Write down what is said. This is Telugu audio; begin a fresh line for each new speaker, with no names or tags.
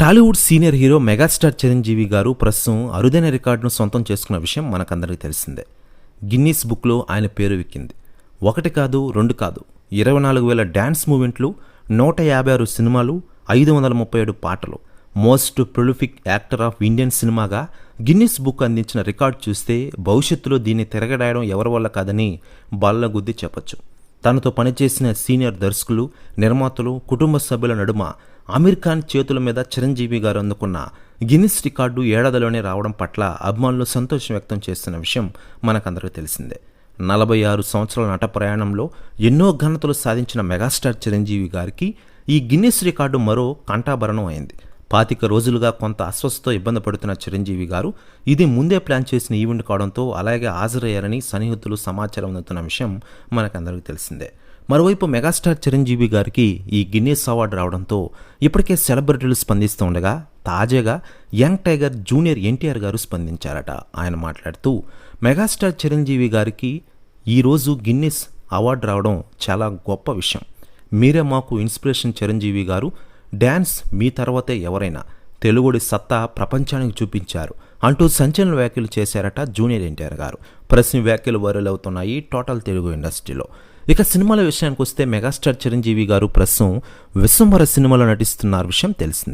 Tollywood senior hero megastar Chiranjeevi గారు ప్రస్తుతం అరుదైన రికార్డును సొంతం చేసుకున్న విషయం మనకందరికీ తెలిసిందే. గిన్నీస్ బుక్లో ఆయన పేరు వెక్కింది. ఒకటి కాదు రెండు కాదు ఇరవై నాలుగు వేల డ్యాన్స్ మూమెంట్లు నూట యాభై ఆరు సినిమాలు ఐదు వందల ముప్పై ఏడు పాటలు. Most prolific actor of Indian సినిమాగా గిన్నీస్ బుక్ అందించిన రికార్డ్ చూస్తే భవిష్యత్తులో దీన్ని తిరగడాయడం ఎవరి వల్ల కాదని బల్ల గుద్ది చెప్పొచ్చు. తనతో పనిచేసిన సీనియర్ దర్శకులు నిర్మాతలు కుటుంబ సభ్యుల నడుమ అమీర్ ఖాన్ చేతుల మీద చిరంజీవి గారు అందుకున్న గిన్నిస్ రికార్డు ఏడాదిలోనే రావడం పట్ల అభిమానులు సంతోషం వ్యక్తం చేస్తున్న విషయం మనకందరికీ తెలిసిందే. నలభై ఆరు సంవత్సరాల నట ప్రయాణంలో ఎన్నో ఘనతలు సాధించిన మెగాస్టార్ చిరంజీవి గారికి ఈ గిన్నిస్ రికార్డు మరో కంఠాభరణం అయింది. పాతిక రోజులుగా కొంత అస్వస్థతో ఇబ్బంది పడుతున్న చిరంజీవి గారు ఇది ముందే ప్లాన్ చేసిన ఈవెంట్ కావడంతో అలాగే హాజరయ్యారని సన్నిహితులు సమాచారం అందుతున్న విషయం మనకందరికీ తెలిసిందే. మరోవైపు మెగాస్టార్ చిరంజీవి గారికి ఈ గిన్నీస్ అవార్డు రావడంతో ఇప్పటికే సెలబ్రిటీలు స్పందిస్తూ ఉండగా తాజాగా యంగ్ టైగర్ జూనియర్ ఎన్టీఆర్ గారు స్పందించారట. ఆయన మాట్లాడుతూ మెగాస్టార్ చిరంజీవి గారికి ఈరోజు గిన్నెస్ అవార్డు రావడం చాలా గొప్ప విషయం. మీరే మాకు ఇన్స్పిరేషన్ చిరంజీవి గారు. డ్యాన్స్ మీ తర్వాతే ఎవరైనా. తెలుగుడి సత్తా ప్రపంచానికి చూపించారు. అంటూ సంచలన వ్యాఖ్యలు చేశారట జూనియర్ ఎన్టీఆర్ గారు. ప్రశ్న వ్యాఖ్యలు వైరల్ అవుతున్నాయి టోటల్ తెలుగు ఇండస్ట్రీలో. ఇక సినిమాల విషయానికి వస్తే మెగాస్టార్ చిరంజీవి గారు ప్రస్తుతం విశ్వంభర సినిమాలో నటిస్తున్న విషయం తెలిసిందే.